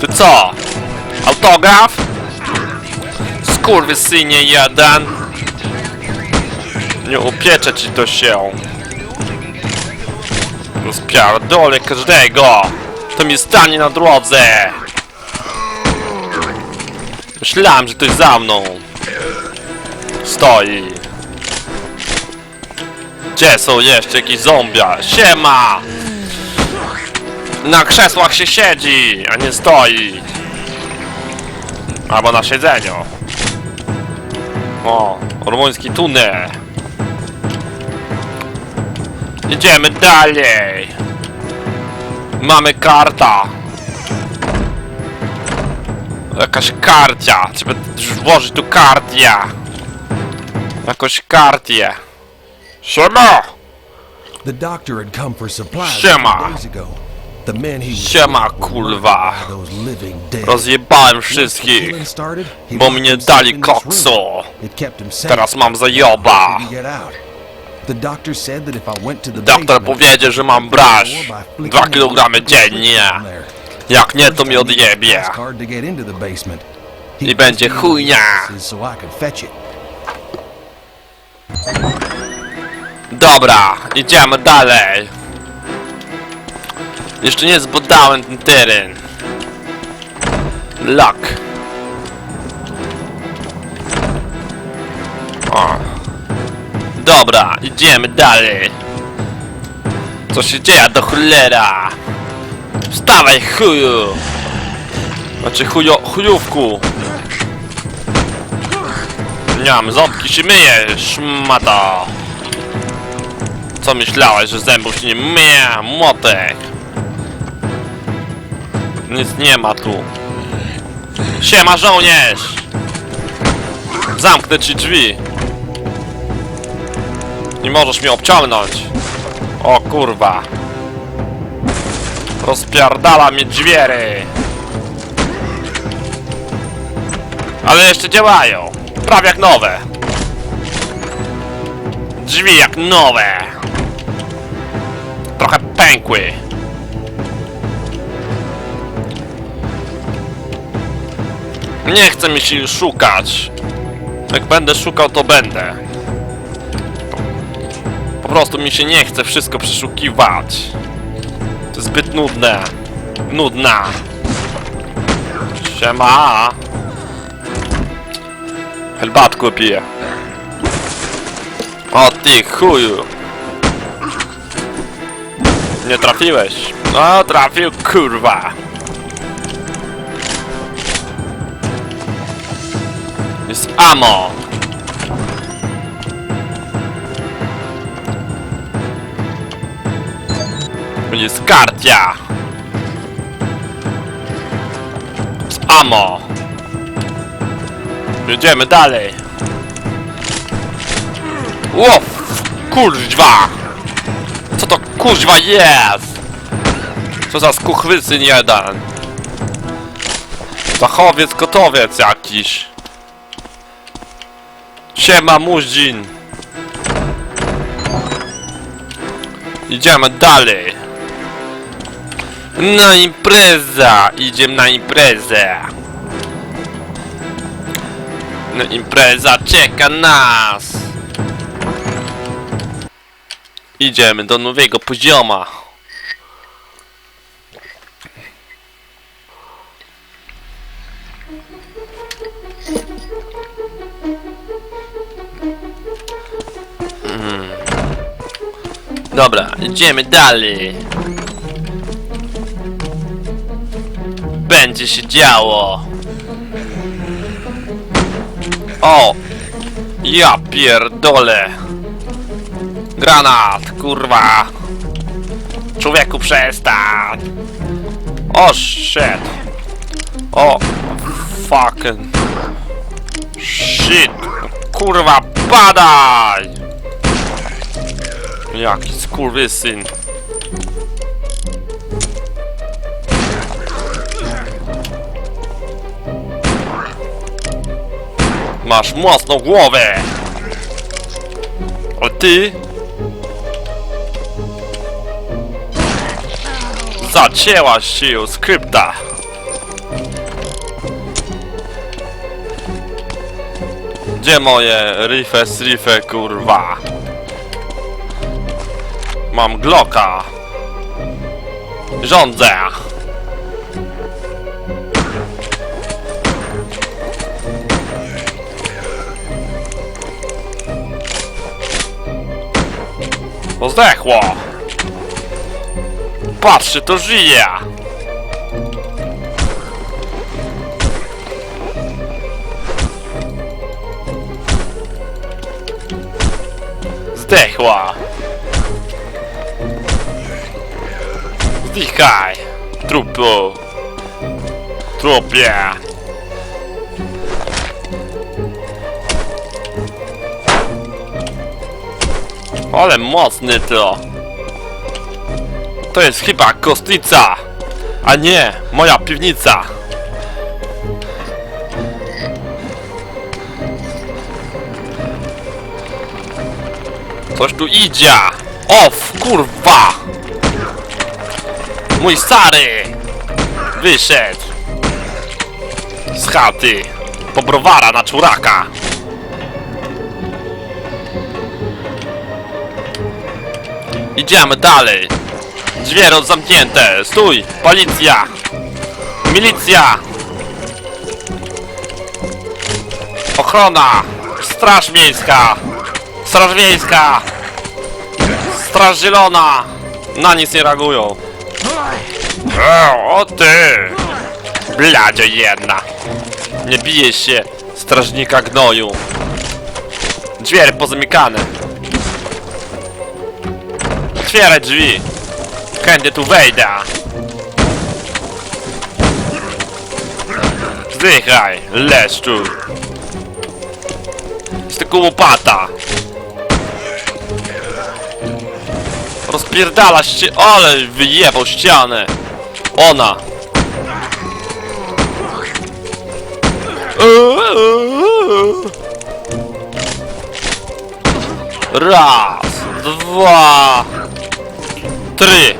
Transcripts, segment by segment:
Ty co? Autograf? Skurwysynie jeden. Nie upieczę ci to się. Rozpierdolę każdego. To mi stanie na drodze. Myślałem, że ktoś za mną. Stoi. Gdzie są jeszcze jakieś zombia? Siema! Na krzesłach się siedzi, a nie stoi. Albo na siedzeniu. O, rumuński tunel. Idziemy dalej. Mamy karta. Jakaś kartia. Trzeba włożyć tu kartia. Jakąś kartię. Siema! The doctor had come for supplies Siema. days ago. Siema, kurwa. Rozjebałem wszystkich. Bo locked mi nie himself dali koksu. Teraz mam zajoba. Doktor powiedział, że mam brać 2 kg dziennie. Jak nie, to mi odjebie. I będzie chujnia. Dobra, idziemy dalej. Jeszcze nie zbadałem ten teren. Luck. O. Dobra, idziemy dalej. Co się dzieje do cholera? Wstawaj chuju! Znaczy chujo, chujówku. Nie mam ząbki się myje, szmata. Co myślałeś, że zębów się nie myje? Młotek. Nic nie ma tu. Siema żołnierz! Zamknę ci drzwi. Nie możesz mnie obciągnąć. O kurwa. Rozpierdala mi drzwiery. Ale jeszcze działają. Prawie jak nowe. Drzwi jak nowe. Trochę pękły. Nie chce mi się już szukać. Jak będę szukał, to będę. Po prostu mi się nie chce wszystko przeszukiwać. To zbyt nudne. Nudna. Siema. Herbatku piję. O ty chuju. Nie trafiłeś. No, trafił, kurwa. Jest amo. Jest kartia. Z amo. Jedziemy dalej. Ło, kurwa. Co to kurwa jest? Co za skuchwysyn jeden? Zachowiec gotowiec jakiś. Siema Muździn. Idziemy dalej. Na impreza! Idziemy na imprezę. No impreza czeka nas. Idziemy do nowego pozioma. Dobra, idziemy dalej. Będzie się działo. O! Ja pierdolę. Granat, kurwa. Człowieku przestań. O shit. O fucking shit. Kurwa, padaj. Jaki skurwysyn. Masz mocną głowę! A ty... Zacięłaś się z krypta! Gdzie moje rife, rife, kurwa? Mam Glocka. Rządzę. Bo zdechło. Patrzcie, to żyje. Zdechła. Zdychaj. Trupu. Trupie. Ale mocny to. To jest chyba kostnica. A nie, moja piwnica. Coś tu idzie! Off, kurwa! Mój stary! Wyszedł! Z chaty! Po browara na czuraka! Idziemy dalej! Drzwi zamknięte! Stój! Policja! Milicja! Ochrona! Straż miejska! Straż wiejska! Straż zielona! Na nic nie reagują. E, o ty! Bladzie jedna! Nie bije się strażnika gnoju. Drzwi pozamykane. Otwieraj drzwi! Kiedy tu wejdę? Zdychaj, leszczu! Jest tylko łopata! Rozpierdala się, ale wyjebał ścianę. Ona. Raz, dwa, trzy.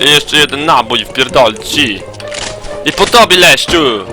I jeszcze jeden nabój wpierdolę ci. I po tobie leszczu.